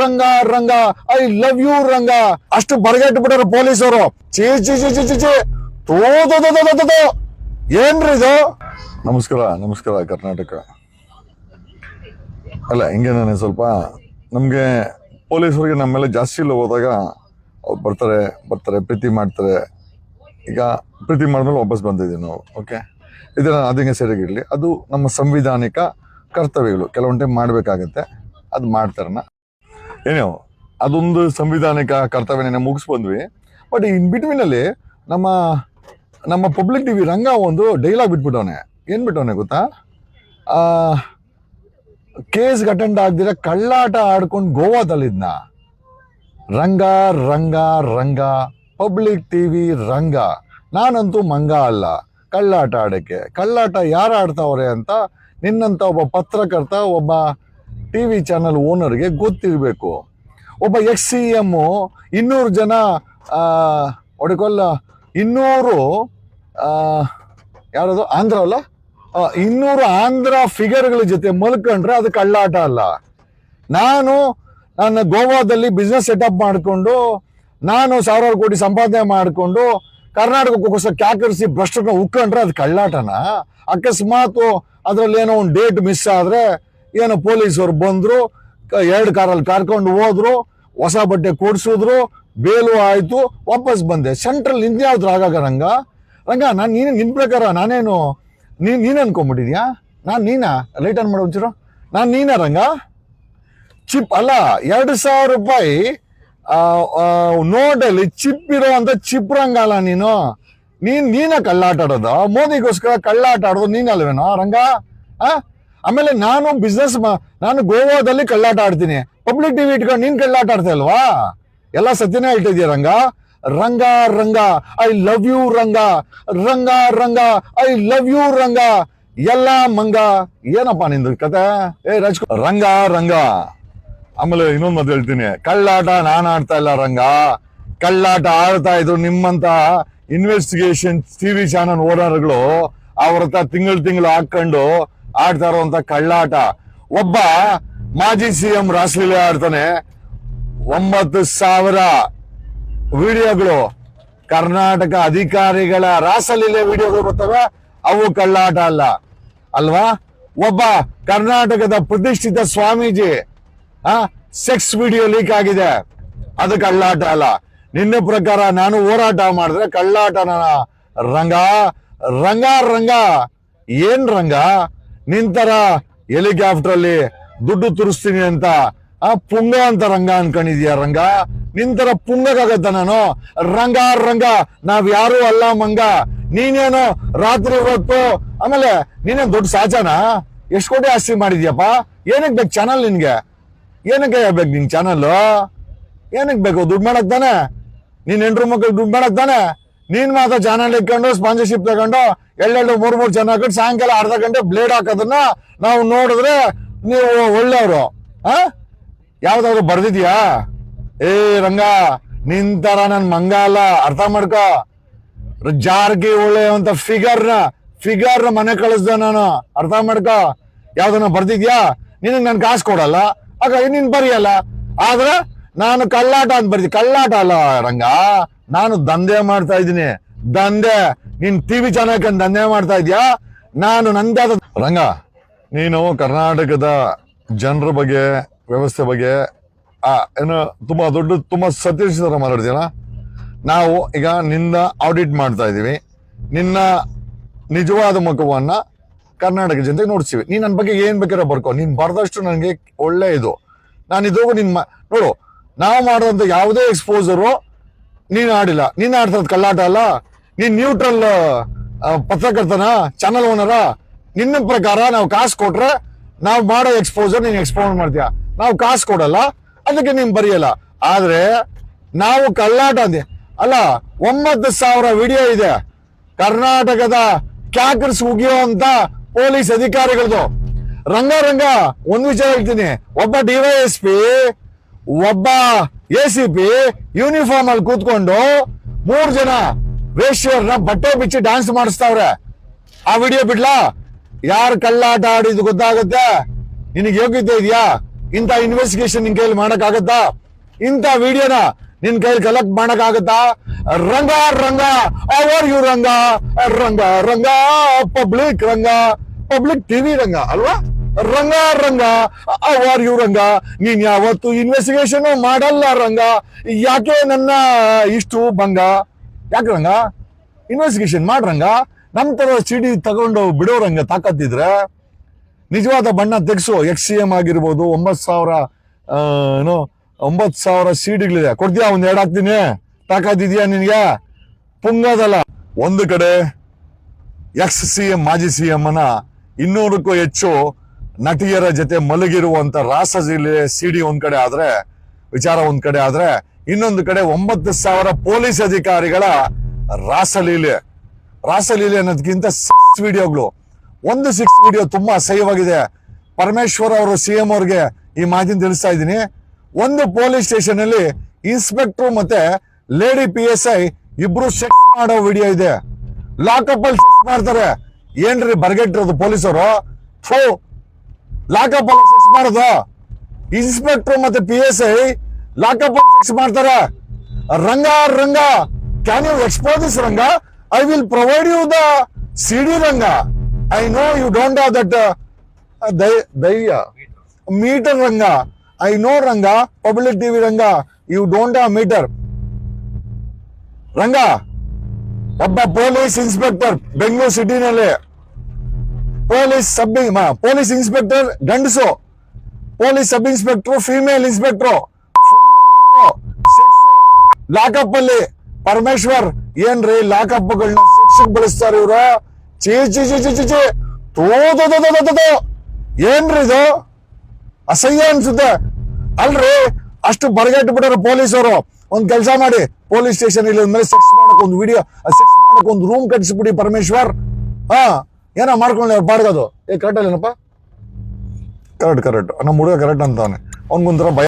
Ranga Ranga, I love you Ranga. ಅಷ್ಟು ಬರಗೆಟ್ಟು ಬಿಟ್ಟಾರ ಪೊಲೀಸರು ಚೀ ಚಿ ಚಿ ಚಿ. ಏನ್ರಿ ಇದು? ನಮಸ್ಕಾರ ನಮಸ್ಕಾರ, ಕರ್ನಾಟಕ. ಅಲ್ಲ ಹಿಂಗೆ ನಾನು ಸ್ವಲ್ಪ, ನಮಗೆ ಪೊಲೀಸರಿಗೆ ನಮ್ಮ ಮೇಲೆ ಜಾಸ್ತಿ ಇಲ್ಲ ಹೋದಾಗ ಅವ್ರು ಬರ್ತಾರೆ ಬರ್ತಾರೆ, ಪ್ರೀತಿ ಮಾಡ್ತಾರೆ. ಈಗ ಪ್ರೀತಿ ಮಾಡಿದ್ಮೇಲೆ ವಾಪಸ್ ಬಂದಿದ್ದೀವಿ ನಾವು ಓಕೆ ಇದನ್ನ ಅದಿಂಗೆ ಸರಿಯಾಗಿರಲಿ ಅದು ನಮ್ಮ ಸಂವಿಧಾನಿಕ ಕರ್ತವ್ಯಗಳು. ಕೆಲವೊಂದು ಟೈಮ್ ಮಾಡಬೇಕಾಗತ್ತೆ. ಅದು ಮಾಡ್ತಾರನ ಏನೋ ಅದೊಂದು ಸಂವಿಧಾನಿಕ ಕರ್ತವ್ಯನ ಮುಗಿಸ್ ಬಂದ್ವಿ ಬಟ್ ಇನ್ ಬಿಟ್ವೀನಲ್ಲಿ ನಮ್ಮ ನಮ್ಮ ಪಬ್ಲಿಕ್ ಟಿವಿ ರಂಗ ಒಂದು ಡೈಲಾಗ್ ಬಿಟ್ಬಿಟ್ಟವನೆ. ಏನು ಬಿಟ್ಟವನೆ ಗೊತ್ತಾ? ಆ, ಕೇಸ್ ಅಟೆಂಡ್ ಆಗ್ದಿರ ಕಳ್ಳಾಟ ಆಡ್ಕೊಂಡು ಗೋವಾದಲ್ಲಿದ್ನ. ರಂಗ ರಂಗ ರಂಗ ಪಬ್ಲಿಕ್ ಟಿವಿ ರಂಗ. ನಾನಂತೂ ಮಂಗ ಅಲ್ಲ. ಕಳ್ಳಾಟ ಆಡಕ್ಕೆ. ಕಳ್ಳಾಟ ಯಾರು ಆಡ್ತಾವ್ರೆ ಅಂತ ನಿನ್ನಂತ ಒಬ್ಬ ಪತ್ರಕರ್ತ ಒಬ್ಬ ಟಿ ವಿ ಚಾನಲ್ ಓನರ್ಗೆ ಗೊತ್ತಿರಬೇಕು. ಒಬ್ಬ ಎಕ್ಸ್ ಸಿ ಎಮ್ಮು ಇನ್ನೂರು ಜನ ಒಡಕೊಲ್ಲ ಇನ್ನೂರು ಯಾರದು ಆಂಧ್ರ ಅಲ್ಲ? ಇನ್ನೂರು ಆಂಧ್ರ ಫಿಗರ್ಗಳ ಜೊತೆ ಮಲ್ಕೊಂಡ್ರೆ ಅದು ಕಳ್ಳಾಟ ಅಲ್ಲ. ನಾನು ನನ್ನ ಗೋವಾದಲ್ಲಿ ಬಿಸ್ನೆಸ್ ಸೆಟಪ್ ಮಾಡಿಕೊಂಡು, ನಾನು ಸಾವಿರಾರು ಕೋಟಿ ಸಂಪಾದನೆ ಮಾಡಿಕೊಂಡು ಕರ್ನಾಟಕಕ್ಕೋಸ್ಕರ ಕ್ಯಾಕರಿಸಿ ಭ್ರಷ್ಟರನ್ನ ಉಕ್ಕೊಂಡ್ರೆ ಅದು ಕಳ್ಳಾಟನ ಅಕಸ್ಮಾತ್ ಅದರಲ್ಲಿ ಏನೋ ಒಂದು ಡೇಟ್ ಮಿಸ್ ಆದ್ರೆ ಏನೋ ಪೊಲೀಸರು ಬಂದ್ರು ಎರಡು ಕಾರಲ್ಲಿ ಕರ್ಕೊಂಡು ಹೋದ್ರು, ಹೊಸ ಬಟ್ಟೆ ಕೊಡಿಸಿದ್ರು, ಬೇಲು ಆಯಿತು, ವಾಪಸ್ ಬಂದೆ. ಸೆಂಟ್ರಲ್ ಇನ್ಯಾವ್ದು ಆಗಾಗ ರಂಗ? ರಂಗ, ನಾನು ನೀನು, ನಿನ್ ಪ್ರಕಾರ ನಾನೇನು, ನೀನು ನೀನು ಅನ್ಕೊಂಡ್ಬಿಟ್ಟಿದ್ಯಾ? ನಾನು ನೀನಾ? ರಿಟರ್ನ್ ಮಾಡೋ ಒಂಚೂರು. ನಾನು ನೀನಾ ರಂಗ? ಚಿಪ್, ಅಲ್ಲ, ಎರಡು ಸಾವಿರ ರೂಪಾಯಿ ನೋಟಲ್ಲಿ ಚಿಪ್ ಇರೋವಂಥ ಚಿಪ್ ರಂಗಲ್ಲ ನೀನು? ನೀನು, ನೀನ ಕಳ್ಳಾಟ ಆಡೋದು? ಮೋದಿಗೋಸ್ಕರ ಕಳ್ಳಾಟ ಆಡೋದು ನೀನಲ್ವೇನೋ ರಂಗ? ಆ? ಆಮೇಲೆ ನಾನು ಬಿಸ್ನೆಸ್ ನಾನು ಗೋವಾದಲ್ಲಿ ಕಳ್ಳಾಟ ಆಡ್ತೀನಿ. ಪಬ್ಲಿಕ್ ಟಿವಿ ಇಟ್ಕೊಂಡು ನೀನ್ ಕಳ್ಳಾಟ ಆಡ್ತಾ ಇಲ್ವಾ? ಎಲ್ಲ ಸತ್ಯನೇ ಹೇಳ್ತಿದ್ಯಾ Ranga? Ranga Ranga I love you Ranga. Ranga Ranga I love you Ranga. ಎಲ್ಲ ಮಂಗ. ಏನಪ್ಪ ನಿಂದು ಕತೆ? ಏ, ರಾಜ್ ರಂಗ ರಂಗ. ಆಮೇಲೆ ಇನ್ನೊಂದು ಮಾತು ಹೇಳ್ತೀನಿ. ಕಳ್ಳಾಟ ನಾನು ಆಡ್ತಾ ಇಲ್ಲ ರಂಗ. ಕಳ್ಳಾಟ ಆಡ್ತಾ ಇದ್ರು ನಿಮ್ಮಂತ ಇನ್ವೆಸ್ಟಿಗೇಷನ್ ಟಿವಿ ಚಾನಲ್ ಓನರ್ಗಳು ಅವ್ರ ತಿಂಗಳು ತಿಂಗಳು ಹಾಕೊಂಡು ಆಡ್ತಾ ಇರುವಂತ ಕಳ್ಳಾಟ. ಒಬ್ಬ ಮಾಜಿ ಸಿಎಂ ರಾಸಲೀಲೆ ಆಡ್ತಾನೆ. ಒಂಬತ್ತು ಸಾವಿರ ವಿಡಿಯೋಗಳು. ಕರ್ನಾಟಕ ಅಧಿಕಾರಿಗಳ ರಾಸಲೀಲೆ ವಿಡಿಯೋಗಳು ಬರ್ತವೆ. ಅವು ಕಳ್ಳಾಟ ಅಲ್ಲ. ಅಲ್ವಾ? ಒಬ್ಬ ಕರ್ನಾಟಕದ ಪ್ರತಿಷ್ಠಿತ ಸ್ವಾಮೀಜಿ, ಆ, ಸೆಕ್ಸ್ ವಿಡಿಯೋ ಲೀಕ್ ಆಗಿದೆ. ಅದು ಕಳ್ಳಾಟ ಅಲ್ಲ. ನಿನ್ನ ಪ್ರಕಾರ ನಾನು ಹೋರಾಟ ಮಾಡಿದ್ರೆ ಕಳ್ಳಾಟನ ರಂಗ ರಂಗ ರಂಗ. ಏನ್ ರಂಗ? ನಿಂತರ ಹೆಲಿಕಾಪ್ಟರ್ ಅಲ್ಲಿ ದುಡ್ಡು ತುರಿಸ್ತೀನಿ ಅಂತ, ಆ ಪುಂಗ ಅಂತ ರಂಗ ಅನ್ಕೊಂಡಿದ್ಯಾ ರಂಗ? ನಿಂತರ ಪುಂಗಕ್ಕಾಗತ್ತ ನಾನು. ರಂಗ ರಂಗ, ನಾವ್ ಯಾರು ಅಲ್ಲ ಮಂಗ. ನೀನೇನು ರಾತ್ರಿ ಹೊತ್ತು, ಆಮೇಲೆ ನೀನೇನ್ ದೊಡ್ಡ ಸಾಜನಾ? ಎಷ್ಟು ಕೋಟಿ ಆಸ್ತಿ ಮಾಡಿದ್ಯಪ್ಪ? ಏನಕ್ಕೆ ಬೇಕು ಚಾನಲ್ ನಿನ್ಗೆ? ಏನಕ್ಕೆ ಬೇಕು ನಿನ್ ಚಾನಲ್ ಏನಕ್ಕೆ ಬೇಕು? ದುಡ್ಡು ಮಾಡಕ್ ತಾನೆ? ನೀನ್ ಹೆಂಡ್ರು ಮಕ್ಕಳು ದುಡ್ಡು ಮಾಡಕ್ ತಾನೆ? ನೀನ್ ಮಾತ್ರ ಚಾನಲ್ ಇಟ್ಕೊಂಡು ಸ್ಪಾನ್ಸರ್ಶಿಪ್ ತಗೊಂಡು ಎರಡೆರಡು ಮೂರ್ ಮೂರ್ ಜನ ಹಾಕೊಂಡು ಸಾಯಂಕಾಲ ಅರ್ಧ ಗಂಟೆ ಬ್ಲೇಡ್ ಹಾಕೋದನ್ನ ನಾವು ನೋಡಿದ್ರೆ ನೀವು ಒಳ್ಳೆಯವರು. ಆ? ಯಾವ್ದಾದ್ರು ಬರ್ದಿದ್ಯಾ? ಏ ರಂಗ, ನಿನ್ ತರ ನನ್ ಮಂಗ ಅಲ್ಲ, ಅರ್ಥ ಮಾಡ್ಕೋ. ಜಾರ್ಗಿ ಒಳ್ಳೆ ಅಂತ ಫಿಗರ್ನ ಫಿಗರ್ನ ಮನೆ ಕಳಿಸ್ದ ನಾನು, ಅರ್ಥ ಮಾಡ್ಕೋ. ಯಾವ್ದನ್ನ ಬರ್ದಿದ್ಯಾ? ನಿನ್ ನಾನು ಕಾಸು ಕೊಡಲ್ಲ. ಹಾಗಾಗಿ ನೀನ್ ಬರೆಯಲ್ಲ. ಆದ್ರೆ ನಾನು ಕಳ್ಳಾಟ ಅಂತ ಬರ್ದಿ, ಕಳ್ಳಾಟ ಅಲ್ಲ ರಂಗ. ನಾನು ದಂಧೆ ಮಾಡ್ತಾ ಇದ್ದೀನಿ. ದಂಧೆ, ನೀನ್ ಟಿವಿ ಚಾನಲ್ ದಂಧೆ ಮಾಡ್ತಾ ಇದ್ಯಾ? ನಾನು ನಂದೇ ರಂಗ, ನೀನು ಕರ್ನಾಟಕದ ಜನರ ಬಗ್ಗೆ, ವ್ಯವಸ್ಥೆ ಬಗ್ಗೆ ಏನು ತುಂಬಾ ದೊಡ್ಡ, ತುಂಬಾ ಥರ ಮಾತಾಡ್ತೀಯಲ್ಲ? ನಾವು ಈಗ ನಿನ್ನ ಆಡಿಟ್ ಮಾಡ್ತಾ ಇದ್ದೀವಿ. ನಿನ್ನ ನಿಜವಾದ ಮುಖವನ್ನ ಕರ್ನಾಟಕ ಜನತೆಗೆ ನೋಡ್ತೀವಿ ನೀನು ನನ್ನ ಬಗ್ಗೆ ಏನು ಬೇಕಾದ್ರೆ ಬರ್ಕೋ. ನೀನು ಬರೆದಷ್ಟು ನನಗೆ ಒಳ್ಳೆ ಇದು. ನಾನು ಇದು ನಿನ್ನ ನೋಡು, ನಾವು ಮಾಡುವಂತ ಯಾವುದೇ ಎಕ್ಸ್ಪೋಸರು ನೀನ್ ಆಡಿಲ್ಲ. ನೀನ್ ಆಡ್ತದ ಕಳ್ಳಾಟ ಅಲ್ಲ? ನೀನ್ ನ್ಯೂಟ್ರಲ್ ಪತ್ರಕರ್ತನ ಚಾನಲ್ ಓನರ ನಿನ್ನ ಪ್ರಕಾರ ನಾವು ಕಾಸು ಕೊಟ್ರೆ ನಾವು ಮಾಡೋ ಎಕ್ಸ್ಪೋಸರ್ ನೀನು ಎಕ್ಸ್ಪೋಸ್ ಮಾಡ್ತೀಯ? ನಾವು ಕಾಸು ಕೊಡಲ್ಲ. ಅದಕ್ಕೆ ನೀನ್ ಬರೆಯಲ್ಲ. ಆದ್ರೆ ನಾವು ಕಳ್ಳಾಟ ಅಂದೆ. ಅಲ್ಲ, ಒಂಬತ್ತು ಸಾವಿರ ವಿಡಿಯೋ ಇದೆ. ಕರ್ನಾಟಕದ ಕ್ಯಾಕರ್ಸ್ ಉಗಿಯೋ ಅಂತ ಪೊಲೀಸ್ ಅಧಿಕಾರಿಗಳದು. ರಂಗ ರಂಗ ಒಂದು ವಿಚಾರ ಹೇಳ್ತೀನಿ. ಒಬ್ಬ ಡಿವೈಎಸ್ಪಿ ಒಬ್ಬ ಎ ಸಿ ಪಿ ಯೂನಿಫಾರ್ಮ್ ಅಲ್ಲಿ ಕೂತ್ಕೊಂಡು ಮೂರ್ ಜನ ವೇಶ್ಯರ್ನ ಬಟ್ಟೆ ಬಿಚ್ಚಿ ಡ್ಯಾನ್ಸ್ ಮಾಡಿಸ್ತಾವ್ರೆ. ಆ ವಿಡಿಯೋ ಬಿಡ್ಲಾ? ಯಾರು ಕಲ್ಲಾಟ ಆಡಿದ್ ಗೊತ್ತಾಗುತ್ತೆ? ನಿನಗೆ ಯೋಗ್ಯತೆ ಇದೆಯಾ? ಇಂಥ ಇನ್ವೆಸ್ಟಿಗೇಷನ್ ನಿನ್ ಕೈಲಿ ಮಾಡಕ್ಕಾಗತ್ತಾ? ಇಂಥ ವಿಡಿಯೋನ ನಿನ್ ಕೈಲಿ ಕಲೆಕ್ಟ್ ಮಾಡಕ್ಕಾಗತ್ತಾ? Ranga Ranga how are you Ranga? Ranga Ranga public Ranga public TV Ranga, ಅಲ್ವಾ? Ranga Ranga how are you Ranga. ನೀನ್ ಯಾವತ್ತು ಇನ್ವೆಸ್ಟಿಗೇಷನ್ ಮಾಡಲ್ಲ ರಂಗ. ಯಾಕೆ ನನ್ನ ಇಷ್ಟು ಭಂಗ? ಯಾಕೆ ರಂಗ? ಇನ್ವೆಸ್ಟಿಗೇಷನ್ ಮಾಡ್ರಂಗ ನಮ್ ತರ ಸಿಡಿ ತಗೊಂಡು ಬಿಡೋರಂಗ ತಾಕತ್ತಿದ್ರೆ ನಿಜವಾದ ಬಣ್ಣ ತೆಗೆಸು ಎಕ್ಸ್ ಸಿ ಎಂ ಆಗಿರ್ಬೋದು ಒಂಬತ್ ಸಾವಿರ ಏನು ಒಂಬತ್ ಸಾವಿರ ಸೀಡಿಗಳಿದೆ. ಕೊಡ್ತೀಯಾ? ಒಂದ್ ಎರಡು ಹಾಕ್ತೀನಿ. ತಾಕತ್ತಿದ್ಯಾ ನಿನ್ಗೆ? ಪುಂಗದಲ್ಲ. ಒಂದು ಕಡೆ ಎಕ್ಸ್ ಸಿ ಎಂ ಮಾಜಿ ಸಿ ಎಂ ಅನ್ನ ಇನ್ನೂರಕ್ಕೂ ಹೆಚ್ಚು ನಟಿಯರ ಜೊತೆ ಮಲಗಿರುವಂತ ರಾಸಜಿಲ್ಲೆ ಸಿಡಿ ಒಂದ್ ಕಡೆ ಆದ್ರೆ, ವಿಚಾರ ಒಂದ್ ಕಡೆ ಆದ್ರೆ, ಇನ್ನೊಂದು ಕಡೆ ಒಂಬತ್ತು ಸಾವಿರ ಪೊಲೀಸ್ ಅಧಿಕಾರಿಗಳ ರಾಸಲೀಲೆ. ರಾಸಲೀಲೆ ಅನ್ನೋದಕ್ಕಿಂತ ಸಿಕ್ಸ್ ವಿಡಿಯೋಗಳು. ಒಂದು ಸಿಕ್ಸ್ ವಿಡಿಯೋ ತುಂಬಾ ಅಸಹ್ಯವಾಗಿದೆ. ಪರಮೇಶ್ವರ್ ಅವರು ಸಿ ಎಂ ಅವ್ರಿಗೆ ಈ ಮಾಹಿತಿ ತಿಳಿಸ್ತಾ ಇದ್ದೀನಿ. ಒಂದು ಪೊಲೀಸ್ ಸ್ಟೇಷನ್ ಅಲ್ಲಿ ಇನ್ಸ್ಪೆಕ್ಟರ್ ಮತ್ತೆ ಲೇಡಿ ಪಿ ಎಸ್ ಐ ಇಬ್ರು ಸೆಕ್ಸ್ ಮಾಡೋ ವಿಡಿಯೋ ಇದೆ. ಲಾಕಪ್ ಅಲ್ಲಿ ಸೆಕ್ಸ್ ಮಾಡ್ತಾರೆ. ಏನ್ರಿ ಬರ್ಗೆಟ್ಟಿರೋದು ಪೊಲೀಸರು? ಥೋ ಲಾಕಪ್ ಅಲ್ಲಿ ಸೆಕ್ಸ್ ಮಾಡೋದು. ಇನ್ಸ್ಪೆಕ್ಟರ್ ಮತ್ತೆ ಪಿ ಎಸ್ ಐ ಲಾಕಪ್ ಅಲ್ಲಿ ಫಿಕ್ಸ್ ಮಾಡ್ತಾರೆ. Ranga Ranga. Can you expose this Ranga? I will provide you the CD Ranga. I know you don't have that ದಯ್ಯ meter Ranga. I know Ranga public TV Ranga. You don't have meter Ranga, ಒಬ್ಬ police inspector Bengaluru ಸಿಟಿನಲ್ಲಿ police sub police inspector ಗಂಡಸು, police sub inspector, female inspector. Lockup ಅಲ್ಲಿ ಪರಮೇಶ್ವರ್, ಏನ್ರಿ lockup ಗಳನ್ನ ಶಿಕ್ಷಕ್ ಬಳಸ್ತಾರೆ ಇವ್ರು? ಚೀ ಚಿ ಚಿ ಚಿ ಚಿ ಚಿ. ಏನ್ರಿ ಇದು? ಅಸಹ್ಯ ಅನ್ಸುತ್ತೆ. ಅಲ್ರಿ, ಅಷ್ಟು ಬರಗೆಟ್ಟು ಬಿಟ್ಟಾರ ಪೊಲೀಸರು ಒಂದ್ ಕೆಲಸ ಮಾಡಿ, ಪೊಲೀಸ್ ಸ್ಟೇಷನ್ ಇಲ್ಲಿ ಮೇಲೆ ಸೆಕ್ಸ್ ಮಾಡಕ್ ಒಂದು ವಿಡಿಯೋ ಸೆಕ್ಸ್ ಮಾಡಕ್ ಒಂದು ರೂಮ್ ಕಟ್ಟಿಸ್ಬಿಡಿ ಪರಮೇಶ್ವರ್. ಹಾ. ಏನೋ ಮಾಡ್ಕೊಳ್ಳಿ ಬಾಡ್ಗೋದು ಏ ಕರೆಕ್ಟ್ ಅಲ್ಲೇನಪ್ಪ? ಕರೆಕ್ಟ್ ಕರೆಕ್ಟ್ ನಮ್ಮ ಹುಡುಗ ಕರೆಕ್ಟ್ ಅಂತಾನೆ. ಅವ್ನಿಗೊಂಥರ ಭಯ